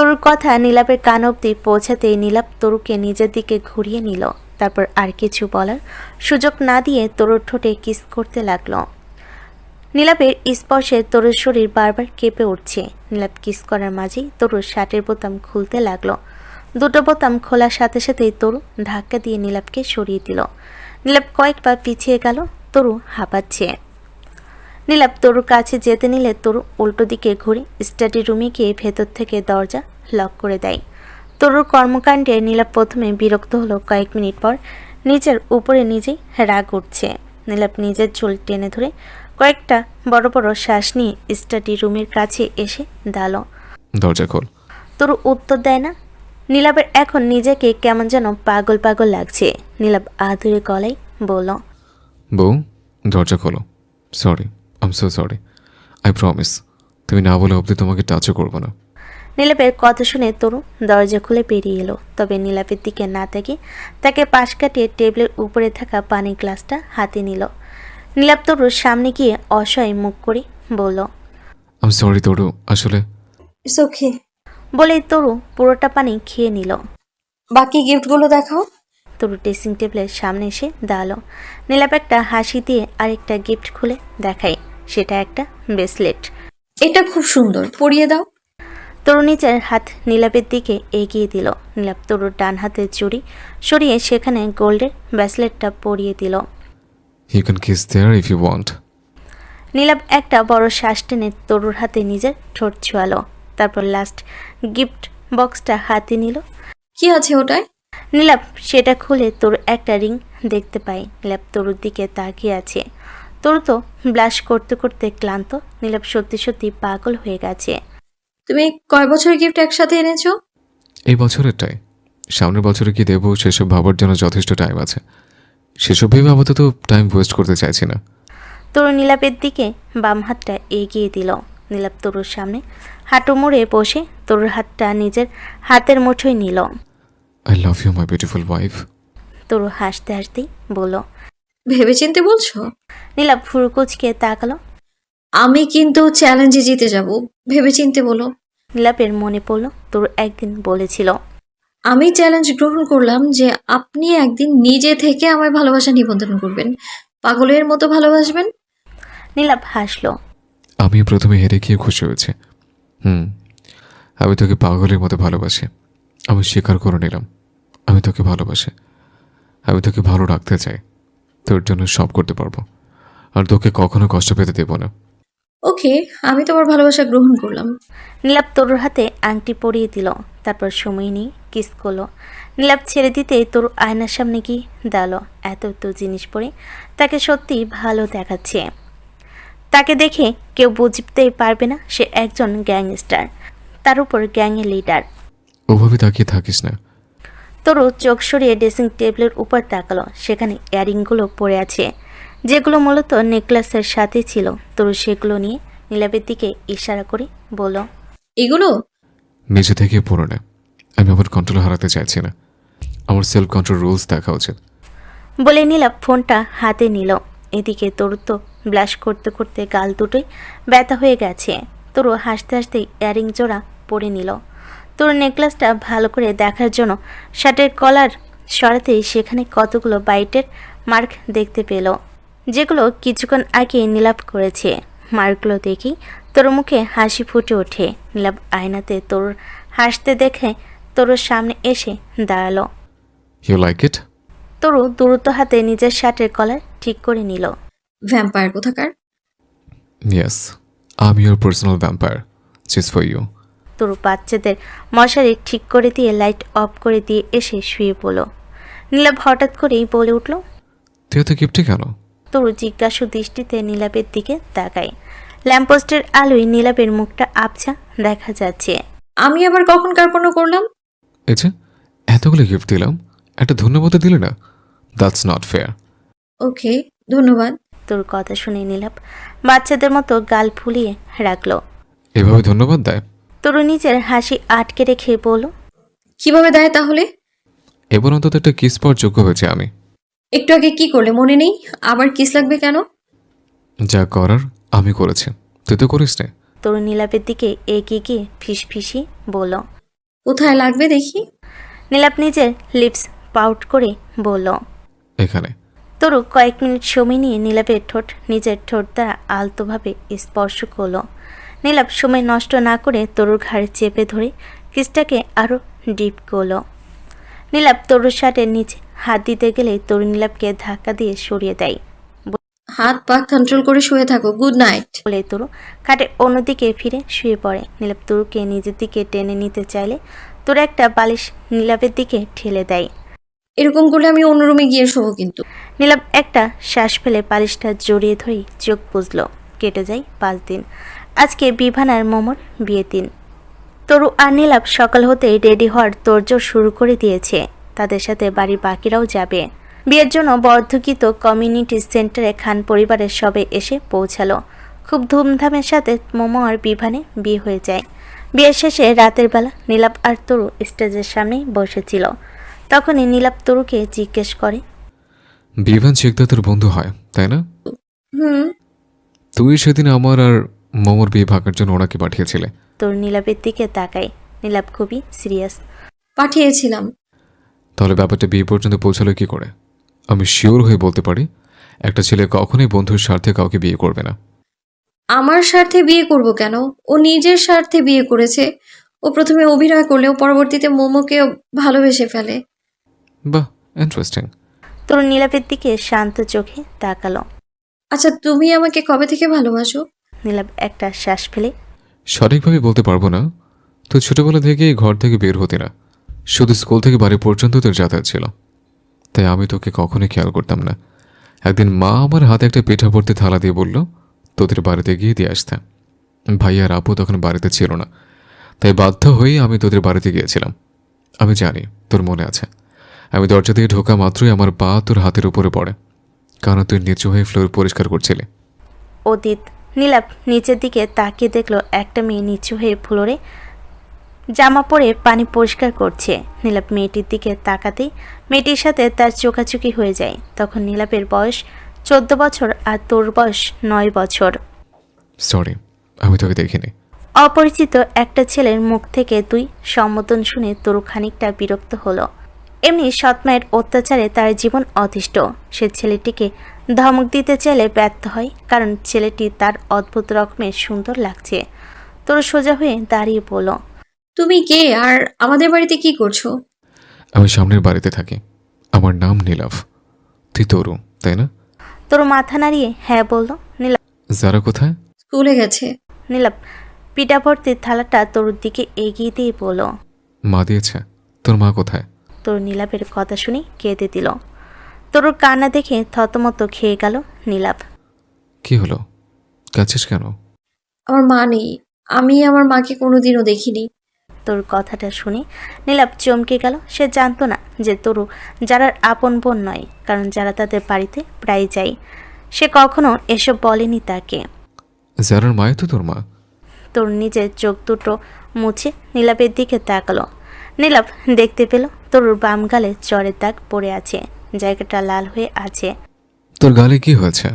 তরুর কথা নীলাপের কান অব্দি পৌঁছাতেই নীলাপ তরুকে নিজের দিকে ঘুরিয়ে নিল। তারপর আর কিছু বলার সুযোগ না দিয়ে তরুর ঠোঁটে কিস করতে লাগল। নীলাপের স্পর্শে তরুর শরীর বারবার কেঁপে উঠছে। নীলাপ কিস করার মাঝেই তরুর শার্টের বোতাম খুলতে লাগল। দুটো বোতাম খোলার সাথে সাথেই তরু ধাক্কা দিয়ে নীলাপকে সরিয়ে দিল। নীলাপ কয়েকবার পিছিয়ে গেল। তরু হাঁপাচ্ছে। নীলাপ তরুর কাছে যেতে নিলে তরু উল্টো দিকে ঘুরে। স্টাডি রুমে গিয়ে ভেতর থেকে দরজা লক করে দেয়। তরুর কর্মকাণ্ডে নীলাপ প্রথমে বিরক্ত হলো কয়েক মিনিট পর। নিজের উপরে নিজেই রাগ উঠছে। নীলাপ নিজের চুল টেনে ধরে কয়েকটা বড় বড় শ্বাস নিয়ে স্টাডি রুমের কাছে এসে দাঁড়াল। দরজা খোল। তরু উত্তর দেয় না? নীলাপের এখন নিজেকে কেমন যেন পাগল পাগল লাগছে। নীলাপ আধুরে গলায় বলল বউ দরজা খোলো। Sorry. I'm so sorry I promise তুমি না বলে অবধি তোমাকে টাচও করব না। নীলাপের কথা শুনে তরু দরজা খুলে পেরিয়ে এলো। তবে নীলাপের দিকে না তাকে তাকে পাশ কাটিয়ে টেবিলের উপরে থাকা পানির গ্লাসটা হাতে নিল। নীলাপ তরুর সামনে গিয়ে অসহায় মুখ করে বলল আম সরি তরু। আসলে ইটস ওকে বলেই তরু পুরোটা পানি খেয়ে নিল। বাকি গিফটগুলো দেখাও। তরু ড্রেসিং টেবিলের সামনে এসে দাঁড়াল। নীলাপ একটা হাসি দিয়ে আরেকটা গিফট খুলে দেখায়। সেটা একটা ব্রেসলেট। এটা খুব সুন্দর। পরিয়ে দাও। তরু নিচের হাত নীলাপের দিকে এগিয়ে দিল। নীলাপ তরুর ডান হাতের চুড়ি সরিয়ে সেখানে গোল্ডের ব্রেসলেটটা পরিয়ে দিল। You can kiss there if you want Nilap একটা বড় শ্বাস টেনে তরুর হাতে নিজের ঠোঁট ছোঁয়ালো। তারপর লাস্ট গিফট বক্সটা হাতে নিল। কি আছে ওটায়? নীলাপ সেটা খুলে তোর একটা রিং দেখতে পাই নীলাপ তরুর দিকে তাকিয়ে আছে। তরু তো ব্লাশ করতে করতে ক্লান্ত নীলাপ সত্যি সত্যি পাগল হয়ে গেছে। তুমি কয় বছরের গিফট একসাথে এনেছো? এই বছরেরটাই। সামনের বছরে কি দেবো সেসব ভাবার জন্য যথেষ্ট টাইম আছে। সেসব ভেবে আপাতত টাইম ওয়েস্ট করতে চাইছি না। তরু নীলাপের দিকে বাম হাতটা এগিয়ে দিল। নীলাপ তরুর সামনে হাঁটু মুড়ে বসে তরুর হাতটা নিজের হাতের মুঠোয় নিল। I love you my beautiful wife Taru হাসতে হাসতেই বলল ভেবেচিন্তে বলছো? নীলাপ ফুরকুচকে তাকালো। আমি কিন্তু চ্যালেঞ্জে জিতে যাব ভেবেচিন্তে বলো। নীলাপের মনে পড়ল তোর একদিন বলেছিল। আমি চ্যালেঞ্জ গ্রহণ করলাম যে আপনি একদিন নিজে থেকে আমার ভালোবাসা নিবন্ধন করবেন। পাগলের মতো ভালোবাসবেন? নীলাপ হাসলো। আমি প্রথমে হেরে গিয়ে খুশি হয়েছি। হুম আমি তোকে পাগলের মতো ভালোবাসি। আমি স্বীকার করে নিলাম আমি তোকে ভালোবাসি। আমি তোকে ভালো রাখতে চাই। তোর জন্য সব করতে পারব। আর তোকে কখনো কষ্ট পেতে দেবো না। ওকে আমি তোমার ভালোবাসা গ্রহণ করলাম। নীলাপ তরুর হাতে আংটি পরিয়ে দিল। তারপর সময় নিয়ে কিস করল। নীলাপ ছেড়ে দিতে তরু আয়নার সামনে কি দাঁড়াল। এত এত জিনিস পরে তাকে সত্যি ভালো দেখাচ্ছে। তাকে দেখে কেউ বুঝতেই পারবে না সে একজন গ্যাংস্টার। তার উপর গ্যাংয়ের লিডার ওভাবে তাকিয়ে থাকিস না। তরু চোখ সরিয়ে ড্রেসিং টেবিলের উপর তাকালো। সেখানে ইয়ারিংগুলো পড়ে আছে যেগুলো মূলত নেকলেসের সাথে ছিল। তরু সেগুলো নিয়ে নীলাপের দিকে ইশারা করে বলল এগুলো? নিজে থেকে পড়ো না। আমি আমার কন্ট্রোল হারাতে চাইছি না। আমার সেলফ কন্ট্রোল রুলস দেখা উচিত। বলে নীলাপ ফোনটা হাতে নিল। এদিকে তরু তো ব্লাশ করতে করতে গাল দুটোই ব্যথা হয়ে গেছে। তরু হাসতে হাসতে ইয়ারিং জোড়া পরে নিল। তোর নেকলেসটা ভালো করে দেখার জন্য শার্টের কলার সরাতেই সেখানে কতগুলো বাইটের মার্ক দেখতে পেল যেগুলো কিছুক্ষণ আগে নীলাপ করেছে। মার্কগুলো দেখি তোর মুখে হাসি ফুটে ওঠে। নীলাপ আয়নাতে তোর হাসতে দেখে তোর সামনে এসে দাঁড়াল। ইউ লাইক ইট তরু দ্রুত হাতে নিজের শার্টের কলার ঠিক করে নিল। ভ্যাম্পায়ার কোথাকার? Yes I am your personal vampire cheese for you Taru বাচ্চাদের মশারি ঠিক করে দিয়ে লাইট অফ করে দিয়ে এসে শুয়ে পড়ল। নীলাপ হঠাৎ করেই বলে উঠল তুই গিফটে কেন? তরু জিজ্ঞাসু দৃষ্টিতে নীলাপের দিকে তাকায়। ল্যাম্পোস্টের আলোয় নীলাপের মুখটা আবছা দেখা যাচ্ছে। আমি আবার কখন কার্পণ্য করলাম? এই যে এতগুলো গিফট দিলাম একটা ধন্যবাদ দিলে না। দ্যাটস নট ফেয়ার ওকে ধন্যবাদ। তোর কথা শুনে নীলাপ বাচ্চাদের মতো গাল ফুলিয়ে রাখল। এভাবে ধন্যবাদ দেয়? তরু নিজের হাসি আটকে রেখে বলল কীভাবে দেয় তাহলে? এবার অন্তত একটা কিস পাওয়ার যোগ্য হয়েছে আমি। একটু আগে কি করলে? মনে নেই? আবার কিস লাগবে কেন? যা করার আমি করেছি। তুই তো করিস না। তরু নীলাপের দিকে এগিয়ে গিয়ে ফিস ফিসি বলল কোথায় লাগবে দেখি? নীলাপ নিজের লিপস পাউট করে বলল এখানে। তরু কয়েক মিনিট সময় নিয়ে নীলাপের ঠোঁট নিজের ঠোঁট দ্বারা আলতোভাবে স্পর্শ করল। নীলাপ সময় নষ্ট না করে তরুর ঘাড়ে চেপে ধরে কিসটাকে আরও ডিপ করল। নীলাপ তরুর শার্টের নিচে হাত দিতে গেলে তরু নীলাপকে ধাক্কা দিয়ে সরিয়ে দেয়। হাত পা কন্ট্রোল করে শুয়ে থাকো গুড নাইট বলে তরু খাটে অন্যদিকে ফিরে শুয়ে পড়ে। নীলাপ তরুকে নিজের দিকে টেনে নিতে চাইলে তোর একটা বালিশ নীলাপের দিকে ঠেলে দেয়। এরকম করলে আমি অন্য রুমে গিয়ে শোবো কিন্তু। নীলাপ একটা শ্বাস ফেলে বালিশটা জড়িয়ে ধরেই চোখ বুঝলো কেটে যায় পাঁচ দিন। আজকে বিভান আর মোমোর বিয়ে দিন। তরু আর নীলাপ সকাল হতেই রেডি হওয়ার তোড়জোড় শুরু করে দিয়েছে। তাদের সাথে বাড়ির বাকিরাও যাবে। বিয়ের জন্য বর্ধকিত কমিউনিটি সেন্টারে খান পরিবারের সবে এসে পৌঁছালো। খুব ধুমধামের সাথে মোমো আর বিভানে বিয়ে হয়ে যায়। বিয়ের শেষে রাতের বেলা নীলাপ আর তরু স্টেজের সামনেই বসেছিল। তখনই নীলাপ তরুকে জিজ্ঞেস করে বিভান শেখদা তোর বন্ধু হয় তাই না? হুম। তুই সেদিন আমার আর মোমোর বিয়ে ভাগার জন্য ওনাকে পাঠিয়েছিলে। তোর নীলাপের দিকে তাকাই। নীলাপ খুবই সিরিয়াস। পাঠিয়েছিলাম। তাহলে ব্যাপারটা বিয়ে পর্যন্ত পৌঁছালো কি করে? আমি শিওর হয়ে বলতে পারি একটা ছেলে কখনোই বন্ধুর স্বার্থে কাউকে বিয়ে করবে না। আমার স্বার্থে বিয়ে করব কেন? ও নিজের স্বার্থে বিয়ে করেছে। ও প্রথমে অভিনয় করলেও পরবর্তীতে মোমোকে ভালোবেসে ফেলে। বাহ ইন্টারেস্টিং তোর নীলাপের দিকে শান্ত চোখে তাকালো। আচ্ছা তুমি আমাকে কবে থেকে ভালোবাসো? নীলাপ একটা শ্বাস ফেলে। সঠিকভাবে বলতে পারব না তুই ছোটবেলা থেকেই ঘর থেকে বের হতে না। শুধু স্কুল থেকে বাড়ি পর্যন্ত তোর যাতায়াত ছিল। তাই আমি তোকে কখনোই খেয়াল করতাম না। একদিন মা আমার হাতে একটা পিঠা ভর্তি থালা দিয়ে বলল তোদের বাড়িতে গিয়ে দিয়ে আসতে। ভাইয়া আর আপু তখন বাড়িতে ছিল না। তাই বাধ্য হয়েই আমি তোদের বাড়িতে গিয়েছিলাম। আমি জানি তোর মনে আছে। আমি দরজা দিয়ে ঢোকা মাত্রই আমার পা তোর হাতের উপরে পড়ে কারণ তুই নিচু হয়ে ফ্লোর পরিষ্কার করছিলি। অদিত নীলাপ নিচের দিকে তাকিয়ে দেখল একটা মেয়ে নিচু হয়ে ফ্লোরে জামা পরে পানি পরিষ্কার করছে। নীলাপ মেয়েটির দিকে তাকাতেই মেয়েটির সাথে তার চোকাচুকি হয়ে যায়। তখন নীলাপের বয়স চোদ্দ বছর আর তোর বয়স নয় বছর। সরি আমি তোকে দেখিনি। অপরিচিত একটা ছেলের মুখ থেকে তুই সম্বোধন শুনে তরু খানিকটা বিরক্ত হলো। এমনি সৎমায়ের অত্যাচারে তার জীবন অতিষ্ঠ। সে ছেলেটিকে ধমক দিতে চাইলে ব্যর্থ হয় কারণ ছেলেটি তার অদ্ভুত রকমের সুন্দর লাগছে। তোর সোজা হয়ে দাঁড়িয়ে বলল তুমি কে? আর আমাদের বাড়িতে কি করছ? আমি সামনের বাড়িতে থাকি। আমার নাম নীলাভ। তুই তরু তাই না? তরু মাথা নাড়িয়ে হ্যাঁ বলল নীলাপ যারা কোথায়? স্কুলে গেছে। নীলাপ পিঠা ভর্তি থালাটা তরুর দিকে এগিয়ে দিয়ে বলল মা দিয়েছে। তোর মা কোথায়? তোর নীলাপের কথা শুনে কেঁদে দিল। তরুর কান্না দেখে থতমত খেয়ে গেল নীলাপ কি হলো? কাছিস কেন? আমার মা নেই। আমি আমার মাকে কোনোদিনও দেখিনি। তোর কথাটা শুনে নীলাপ চমকে গেল। সে জানতো না যে তরু যারার আপন বোন নয় কারণ যারা তাদের বাড়িতে প্রায় যায়। সে কখনো এসব বলেনি তাকে। যারার মায় তো তোর মা। তোর নিজের চোখ দুটো মুছে নীলাপের দিকে তাকালো। নীলাপ দেখতে পেল তরুর বাম গালে চরের দাগ পড়ে আছে। জায়গাটা লাল হয়ে আছে। তোর গালে কি হয়েছে?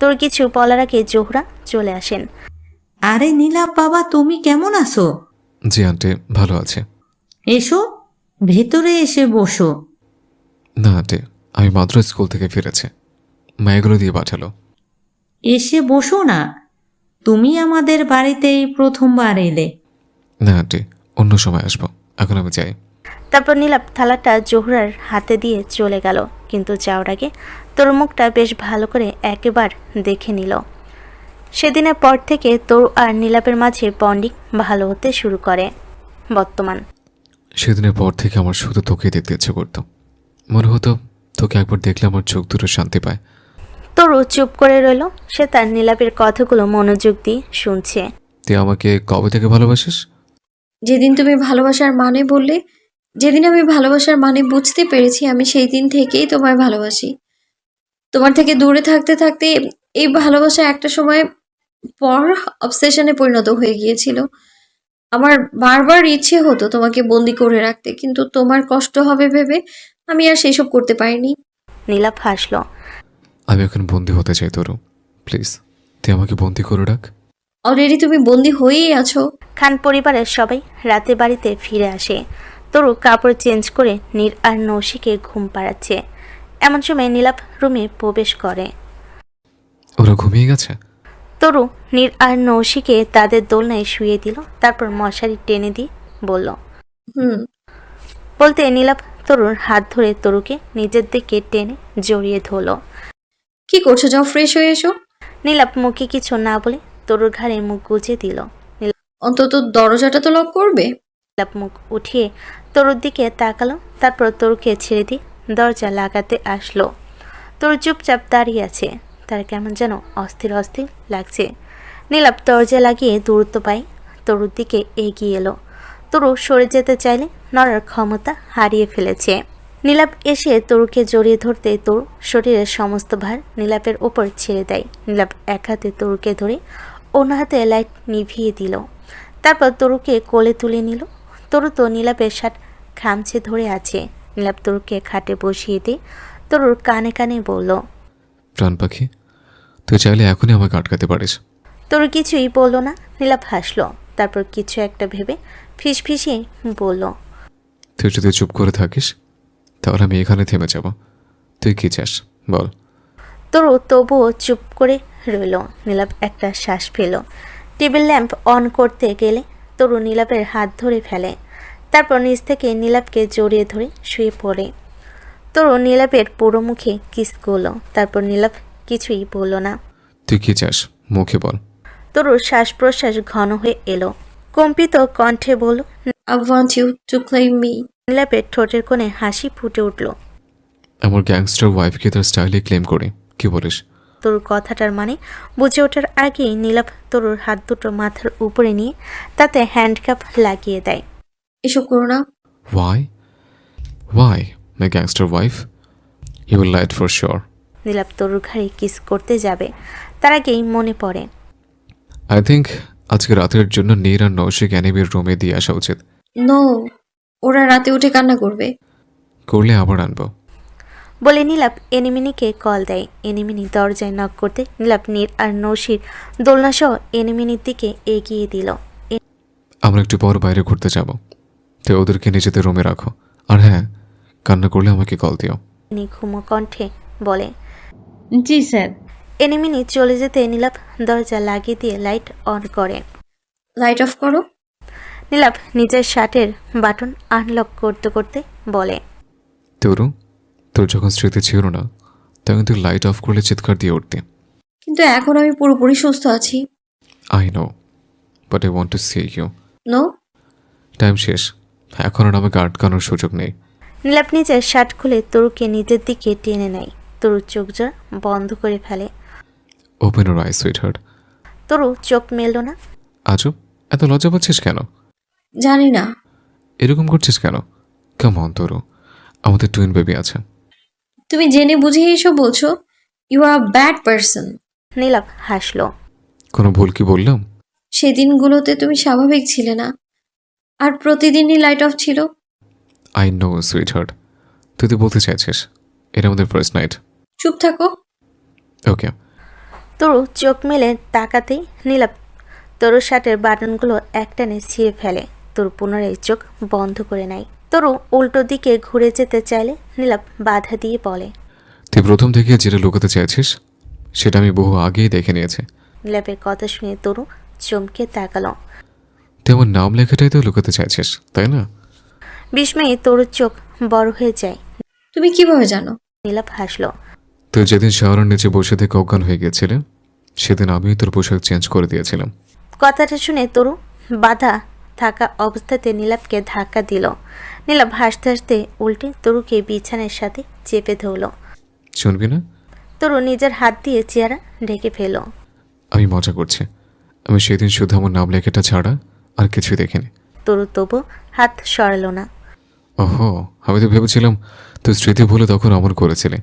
তোর কিছু বলার আগে জোহরা চলে আসেন। আরে নীলা বাবা তুমি কেমন আছো? জি আন্টি ভালো আছে। এসো ভেতরে এসে বসো। না আন্টি আমি মাত্র স্কুল থেকে ফিরেছি। মা এগুলো দিয়ে পাঠালো। এসে বসো না। তুমি আমাদের বাড়িতে এই প্রথমবার এলে। না আন্টি অন্য সময় আসব। এখন আমি যাই। তারপর নীলাপ থালাটা জোহরার হাতে দিয়ে চলে গেল। কিন্তু যাওয়ার আগে তোর মুখটা বেশ ভালো করে একেবার দেখে নিল। সেদিনের পর থেকে তোর আর নীলাপের মাঝে বন্ডিং ভালো হতে শুরু করে বর্তমান। সেদিনের পর থেকে আমার শুধু তোকেই দেখতে ইচ্ছে করতো। মনে হতো তোকে একবার দেখলে আমার চোখ দুটো শান্তি পায়। তরু চুপ করে রইল সে তার নীলাপের কথাগুলো মনোযোগ দিয়ে শুনছে। তুই আমাকে কবে থেকে ভালোবাসিস? যেদিন তুমি ভালোবাসার মানে বললে যেদিন আমি ভালোবাসার মানে বুঝতে পেরেছি আমি সেই দিন থেকেই তোমায় ভালোবাসি। তোমার থেকে দূরে থাকতে থাকতে এই ভালোবাসা একটা সময় পর অবসেশনে পরিণত হয়ে গিয়েছিল। আমার বারবার ইচ্ছে হতো তোমাকে বন্দি করে রাখতে কিন্তু তোমার কষ্ট হবে ভেবে আমি আর সেসব করতে পারিনি। নীলাপ হাসল। আমি এখন বন্দি হতে চাই তোরু প্লিজ তুই আমাকে বন্দি করে রাখ। অলরেডি তুমি বন্দি হয়েই আছো। খান পরিবারের সবাই রাতে বাড়িতে ফিরে আসে। তরু কাপড় চেঞ্জ করে নীর আর নৌশিকে ঘুম পাড়াচ্ছে। এমন সময় নীলাপ রুমে প্রবেশ করে। ওরা ঘুমিয়ে গেছে? তরু নীর আর নৌশিকে তাদের দোলনায় শুয়ে দিল তারপর মশারি টেনে দিয়ে বলল হুম। বলতে নীলাপ তরুর হাত ধরে তরুকে নিজের দিকে টেনে জড়িয়ে ধরলো। কি করছ? যাও ফ্রেশ হয়ে এসো। নীলাপ মুখে কিছু না বলে তরুর ঘাড়ে মুখ গুজে দিল। অন্তত দরজাটা তো লক করবে। নীলাপ মুখ উঠিয়ে তরুর দিকে তাকালো, তারপর তরুকে ছেড়ে দিয়ে দরজা লাগাতে আসলো। তরু চুপচাপ দাঁড়িয়ে আছে, তার কেমন যেন অস্থির অস্থির লাগছে। নীলাপ দরজা লাগিয়ে দূরত্ব পায়, তরুর দিকে এগিয়ে এলো। তরু সরে যেতে চাইলে নড়ার ক্ষমতা হারিয়ে ফেলেছে। নীলাপ এসে তরুকে জড়িয়ে ধরতে তরু শরীরের সমস্ত ভার নীলাপের ওপর ছেড়ে দেয়। নীলাপ এক হাতে তরুকে ধরে অন্য হাতে লাইট নিভিয়ে দিল। তারপর তরুকে কোলে তুলে নিল। তরু তো নীলাপের শার্ট খামছে ধরে আছে। নীলাপ তরুকে খাটে বসিয়ে দিয়ে তরুর কানে কানে বলল প্রাণ পাখি তুই চাইলে এখনই আমাকে আটকাতে পারিস। তরু কিছুই বলল না। নীলাপ হাসলো তারপর কিছু একটা ভেবে ফিস ফিসিয়ে বলল তুই যদি চুপ করে থাকিস তাহলে আমি এখানে থেমে যাব। তুই কি চাস? বল। তরু তবুও চুপ করে রইল। নীলাপ একটা শ্বাস ফেল টেবিল ল্যাম্প অন করতে গেলে তরু নীলাপের হাত ধরে ফেলে। তারপর নিচ থেকে নীলাপকে জড়িয়ে ধরে শুয়ে পড়ে। তরু নীলাপের পুরো মুখে কিস করল। তারপর নীলাপ কিছুই বলল না। তুই কি চাস? মুখে বল। তরুর শ্বাস প্রশ্বাস ঘন হয়ে এলো। কম্পিত কণ্ঠে বলল I want you to claim me নীলাপের ঠোঁটের কোণে হাসি ফুটে উঠল। আমার গ্যাংস্টার ওয়াইফকে তার স্টাইলে ক্লেম করি। কি বলিস? তরুর কথাটার মানে বুঝে ওঠার আগেই নীলাপ তরুর হাত দুটো মাথার উপরে নিয়ে তাতে হ্যান্ডকাপ লাগিয়ে দেয়। এসব করো না। Why why my gangster wife you will light for sure Nilap তরুর ঘাড়ে কিস করতে যাবে। তার আগেই মনে পড়ে। আই থিঙ্ক আজকে রাতের জন্য নীর আর নৌশিক অ্যানিমের রুমে দিয়ে আসা উচিত। নো ওরা রাতে উঠে কান্না করবে। করলে আবার আনব। বলে নীলাপ এনিমিনিকে কল দেয়। এনিমিনি দরজায় নক করতে নীলাপ নীর আর নৌশির দোলনাসহ এনিমিনির দিকে এগিয়ে দিল। আমরা একটু পর বাইরে ঘুরতে যাব। তো ওদেরকে নিজেদের রুমে রাখো। আর হ্যাঁ কান্না করলে আমাকে কল দিও। এনি ঘুমো কণ্ঠে বলে জি স্যার। এনিমিনি চলে যেতে নীলাপ দরজা লাগিয়ে দিয়ে লাইট অন করে। লাইট অফ করো। নীলাপ নিজের শার্টের বাটন আনলক করতে করতে বলে তরু তোর যখন স্মৃতি ছিল না তখন তুই লাইট অফ করলে চিৎকার দিয়ে উঠতে। কিন্তু এখন আমি পুরোপুরি সুস্থ আছি। I know but I want to see you no time শেষ। এখন আর আমাকে আটকানোর সুযোগ নেই। নীলাপ নিজের শার্ট খুলে তরুকে নিজের দিকে টেনে নেয়। তরুর চোখ জোড়া বন্ধ করে ফেলে। ওপেন ওর আই সুইট হার্ট তরু চোখ মেলল না। আজব এত লজ্জা পাচ্ছিস কেন? জানি না। এরকম করছিস কেন? কেমন তরু। আমাদের টুইন বেবি আছে। তুমি জেনে বুঝে এসব বলছো? You are bad person Nilap হাসলো। কোনো ভুল কি বললাম? সেই দিনগুলোতে তুমি স্বাভাবিক ছিলে না। আর প্রতিদিনই লাইট অফ ছিল। আই নো সুইট হার্ট তুই তো বলতে চাইছিস এটা আমাদের ফার্স্ট নাইট চুপ থাকো। ওকে তরু চোখ মেলে তাকাতেই নীলাপ তরু শার্টের বাটনগুলো একটানে ছিঁড়ে ফেলে। তরু পুনরায় চোখ বন্ধ করে নেয়। তরু উল্টো দিকে ঘুরে যেতে চাইলে নীলাপ বাধা দিয়ে বলে তুই প্রথম থেকে যেটা লুকাতে চাইছিস সেটা আমি বহু আগেই দেখে নিয়েছি। নীলাপের কথা শুনে তরু চমকে তাকালো। তুই আমার নাম লেখাটাই তো লুকাতে চাইছিস তাই না? বিস্ময়ে তরুর চোখ বড় হয়ে যায়। তুমি কীভাবে জানো? নীলাপ হাসলো। তুই যেদিন শাওয়ারের নিচে বসে থেকে অজ্ঞান হয়ে গিয়েছিলে সেদিন আমিই তোর পোশাক চেঞ্জ করে দিয়েছিলাম। কথাটা শুনে তরু বাধা থাকা অবস্থাতে নীলাপকে ধাক্কা দিল। নীলাপ হাসতে হাসতে উল্টে তরুকে বিছানার সাথে চেপে ধরল। শুনবি না? তরু নিজের হাত দিয়ে চেহারা ঢেকে ফেল আমি মজা করছি। আমি সেদিন শুধু আমার নাম লেখাটা ছাড়া আর কিছুই দেখিনি। তরু তবু হাত সরালো না। ওহো আমি তো ভেবেছিলাম তুই স্মৃতি ভুলে তখন অমন করেছিলি।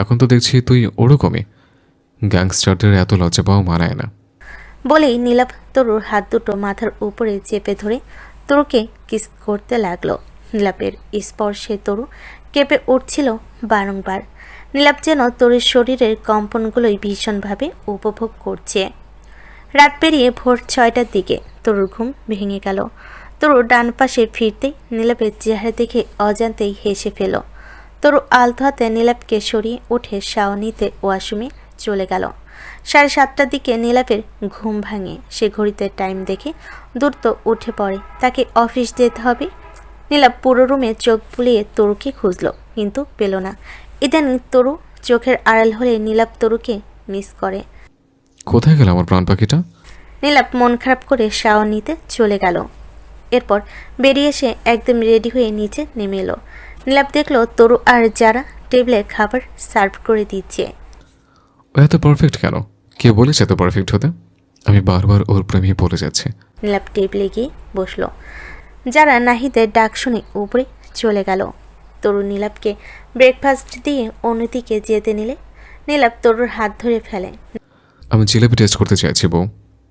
এখন তো দেখছি তুই ওরকমই। গ্যাংস্টারদের এত লজ্জা পাওয়া মানায় না। বলেই নীলাপ তরুর হাত দুটো মাথার উপরে চেপে ধরে তরুকে কিস করতে লাগল। নীলাপের স্পর্শে তরু কেঁপে উঠছিল বারংবার। নীলাপ যেন তরুর শরীরের কম্পনগুলোই ভীষণভাবে উপভোগ করছে। রাত পেরিয়ে ভোর ছয়টার দিকে তরুর ঘুম ভেঙে গেল। তরু ডান পাশে ফিরতেই নীলাপের চেহারা দেখে অজান্তেই হেসে ফেল। তরু আলতো হাতে নীলাপকে সরিয়ে উঠে শাওয়া নিতে ওয়াশরুমে চলে গেল। সাড়ে সাতটার দিকে নীলাপের ঘুম ভাঙে। সে ঘড়িতে টাইম দেখে দ্রুত উঠে পড়ে। তাকে অফিস যেতে হবে। নীলাপ পুরো রুমে চোখ বুলিয়ে তরুকে খুঁজল কিন্তু পেল না। ইদানিং তরু চোখের আড়াল হলে নীলাপ তরুকে মিস করে। কোথায় গেল আমার প্রাণ পাখিটা? নীলাপ মন খারাপ করে শাওয়ার নিতে চলে গেল। এরপর বেরিয়ে এসে একদম রেডি হয়ে নিচে নেমে এলো। নীলাপ দেখল তরু আর যারা টেবিলে খাবার সার্ভ করে দিচ্ছে। ও এত পারফেক্ট কেন? কে বলেছে এত পারফেক্ট হতে? আমি বারবার ওর প্রেমে পড়ে যাচ্ছে। নীলাপ টেবিলে গিয়ে বসল। যারা নাহিদের ডাক শুনে উপরে চলে গেল। তরু নীলাপকে ব্রেকফাস্ট দিয়ে অন্যদিকে যেতে নিলে। নীলাপ তরুর হাত ধরে ফেলে। আমি জিলেপি টেস্ট করতে চাইছি বউ।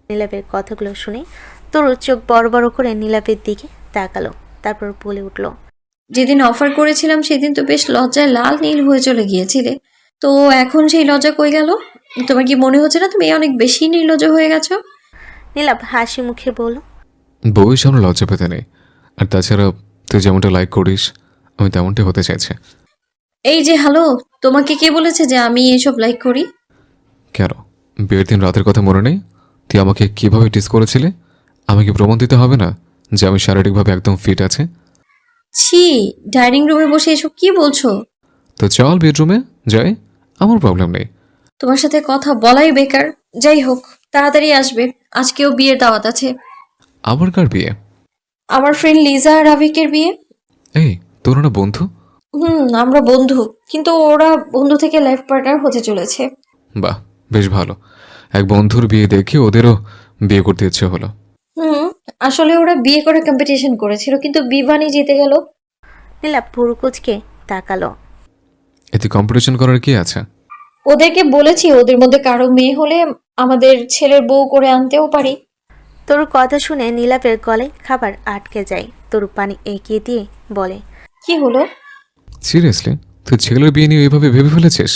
নীলাপের কথাগুলো শুনে তরু চোখ বড় বড় করে নীলাপের দিকে তাকালো তারপর বলে উঠল যেদিন অফার করেছিলাম সেদিন তো বেশ লজ্জায় লাল নীল হয়ে চলে গিয়েছিলে তো এখন সেই লজ্জা কই গেল? তোমার কি মনে হচ্ছে না তুমি অনেক বেশি নির্লজ্জ হয়ে গেছো? নীলাপ হাসি মুখে বলল বউয়ের সামনে লজ্জা পেতে নেই। আর তাছাড়া তুই যেমনটা লাইক করিস আমি তেমনটাই হতে চাইছি। এই যে হ্যালো তোমাকে কে বলেছে যে আমি এইসব লাইক করি? কেন? বিয়ের দিন রাতের কথা মনে নেই? তুই আমাকে কীভাবে টিস করেছিলে? আমাকে প্রমাণ দিতে হবে না যে আমি শারীরিকভাবে একদম ফিট আছে? ছি ডাইনিং রুমে বসে এসব কি বলছো? তো চল বেডরুমে যাই আমার প্রবলেম নেই। তোমার সাথে কথা বলাই বেকার। যাই হোক তাড়াতাড়ি আসবে। আজকেও বিয়ের দাওয়াত আছে। আবার কার বিয়ে? আমার ফ্রেন্ড লিজা আর রাভিকের বিয়ে। এই তোর না বন্ধু? হুম আমরা বন্ধু। কিন্তু ওরা বন্ধু থেকে লাইফ পার্টনার হতে চলেছে। বাহ বেশ ভালো। এক বন্ধুর বিয়ে দেখে ওদেরও বিয়ে করতে ইচ্ছে হলো। হুম আসলে ওরা বিয়ে করে কম্পিটিশন করেছিল কিন্তু বিবানি জিতে গেল। নীলাপ ভুরু কুচকে তাকালো। এতে কম্পিটিশন করার কি আছে? ওদেরকে বলেছি ওদের মধ্যে কারও মেয়ে হলে আমাদের ছেলের বউ করে আনতেও পারি। তোর কথা শুনে নীলাপের গলায় খাবার আটকে যায়। তরু পানি এগিয়ে দিয়ে বলে কি হলো? সিরিয়াসলি তুই ছেলের বিয়ে নিয়ে এইভাবে ভেবে ফেলেছিস?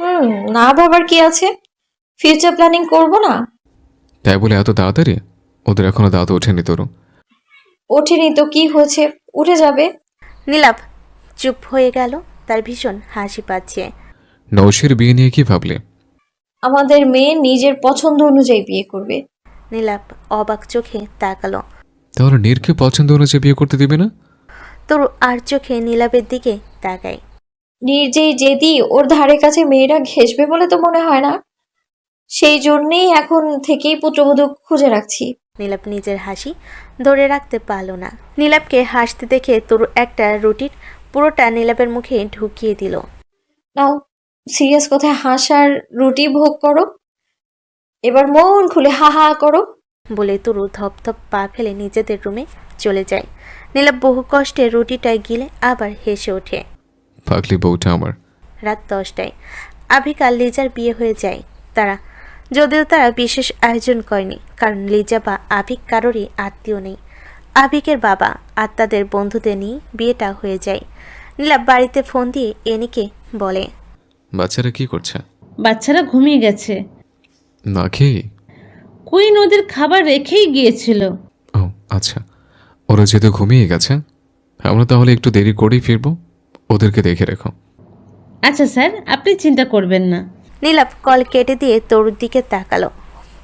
হুম না বাবার কি আছে? ফিউচার প্ল্যানিং করব না? তাই বলে এত তাড়াতাড়ি? ওদের এখনও দাঁত ওঠেনি তোরও ওঠেনি তো কি হয়েছে? উঠে যাবে। নীলাপ চুপ হয়ে গেল। তার ভীষণ হাসি পাচ্ছে। নৌশির বিয়ে নিয়ে কি ভাবলে? আমাদের মেয়ে নিজের পছন্দ অনুযায়ী বিয়ে করবে। নীলাপ অবাক চোখে তাকালো। তাহলে নীরকে পছন্দ অনুযায়ী বিয়ে করতে দিবে না? তরু আর চোখে নীলাপের দিকে তাকায় নির্জেই যেদি ওর ধারে কাছে মেয়েরা ঘেসবে বলে তো মনে হয় না। সেই জন্যেই এখন থেকেই পুত্রবধূ খুঁজে রাখছি। নীলাপ নিজের হাসি ধরে রাখতে পারল না। নীলাপকে হাসতে দেখে তরু একটা রুটির পুরোটা নীলাপের মুখে ঢুকিয়ে দিল। নাও সিরিয়াস কথায় হাসার রুটি ভোগ করো। এবার মন খুলে হা হা করো। বলে তরু ধপধপ পা ফেলে নিজেদের রুমে চলে যায়। নীলাপ বহু কষ্টে রুটিটা গিলে আবার হেসে ওঠে। পাগলি বউটা আমার। রাত দশটায়। আভিক আর লিজার বিয়ে হয়ে যায়। তারা যদিও তারা বিশেষ আয়োজন করেনি কারণ লিজা বা আভিক কারোরই আত্মীয় নেই। আভিকের বাবা আর তাদের বন্ধুদের নিয়ে বিয়েটা হয়ে যায়। নীলাপ বাড়িতে ফোন দিয়ে এনিকে বলে বাচ্চারা কি করছে? বাচ্চারা ঘুমিয়ে গেছে। না খেয়ে? কুইন ওদের খাবার রেখেই গিয়েছিল। ও আচ্ছা। ওরা যেহেতু ঘুমিয়ে গেছে আমরা তাহলে একটু দেরি করেই ফিরবো। ওদেরকে দেখে রেখো। আচ্ছা স্যার আপনি চিন্তা করবেন না। নীলাপ কল কেটে দিয়ে তরুর দিকে তাকালো।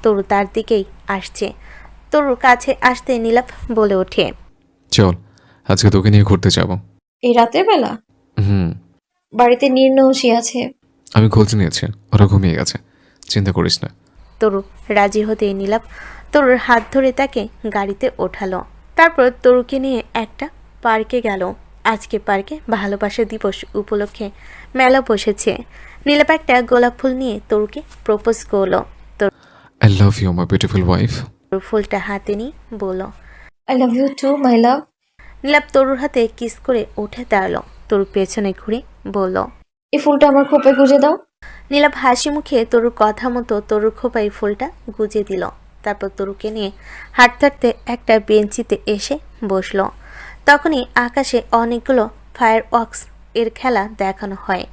তরু তার দিকেই আসছে। তরুর কাছে আসতে নীলাপ বলে ওঠে। চল আজকে তোকে নিয়ে ঘুরতে যাব। এই রাতের বেলা? হুম। বাড়িতে নির্নৌসি আছে। আমি খোঁজ নিয়েছি ওরা ঘুমিয়ে গেছে। চিন্তা করিস না। তরু রাজি হতে নীলাপ তরুর হাত ধরে তাকে গাড়িতে ওঠালো। তারপর তরুকে নিয়ে একটা পার্কে গেল। আজকে পার্কে ভালোবাসা দিবস উপলক্ষে মেলা বসেছে। নীলাপ একটা গোলাপ ফুল নিয়ে তরুকে প্রপোজ করল। Taru I love you my beautiful wife ফুলটা হাতে নিয়ে বলল I love you too my love Nilap তরুর হাতে কিস করে উঠে দাঁড়াল। তরু পেছনে ঘুরে বলল এই ফুলটা আমার খোপে গুজে দাও। নীলাপ হাসি মুখে তরুর কথা মতো তরুর খোপাই ফুলটা গুজে দিল। তারপর তরুকে নিয়ে হাঁটতে হাঁটতে একটা বেঞ্চিতে এসে বসল। তখনই আকাশে অনেকগুলো ফায়ার ওয়ার্কস এর খেলা দেখানো হয়।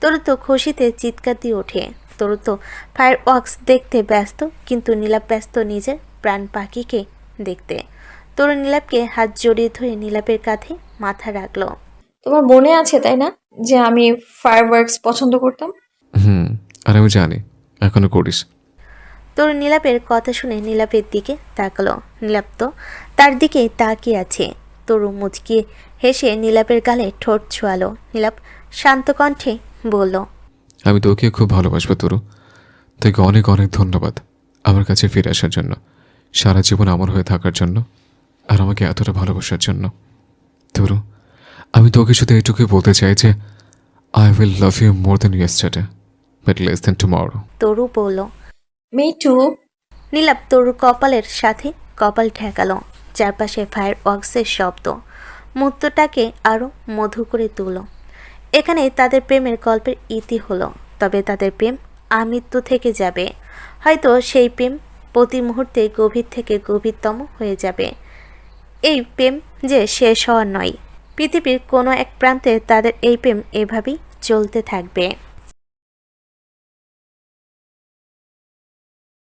তরু তো খুশিতে চিৎকার দিয়ে ওঠে। তরু তো ফায়ার ওয়ার্কস দেখতে ব্যস্ত কিন্তু নীলাপ ব্যস্ত নিজের প্রাণ পাখিকে দেখতে। তরু নীলাপকে হাত জড়িয়ে ধরে নীলাপের কাঁধে মাথা রাখল। তোমার মনে আছে তাই না যে আমি ফায়ারওয়ার্কস পছন্দ করতাম? হুম আর আমি জানি এখনও করিস। তরু নীলাপের কথা শুনে নীলাপের দিকে তাকালো। নীলাপ তো তার দিকে তাকিয়ে আছে। তরু মুচকিয়ে হেসে নীলাপের গালে ঠোঁট ছোয়ালো। নীলাপ শান্ত কণ্ঠে বলল আমি তোকে খুব ভালোবাসবো তরু। তোকে অনেক অনেক ধন্যবাদ আমার কাছে ফিরে আসার জন্য। সারা জীবন আমার হয়ে থাকার জন্য আর আমাকে এতটা ভালোবাসার জন্য। তরু আমি তোকে শুধু এইটুকুই বলতে চাই যে I will love you more than yesterday but less than tomorrow Taru বলল মি টু নীলাপ তরুর কপালের সাথে কপাল ঠেকালো, চারপাশে ফায়ার ওয়ার্কসের শব্দ। মুহূর্তটাকে আরও মধু করে তুলল। এখানে তাদের প্রেমের গল্পের ইতি হলো, তবে তাদের প্রেম আমৃত্যু থেকে যাবে। হয়তো সেই প্রেম প্রতি মুহূর্তে গভীর থেকে গভীরতম হয়ে যাবে। এই প্রেম যে শেষ হওয়ার নয়। পৃথিবীর কোনো এক প্রান্তে তাদের এই প্রেম এভাবেই চলতে থাকবে।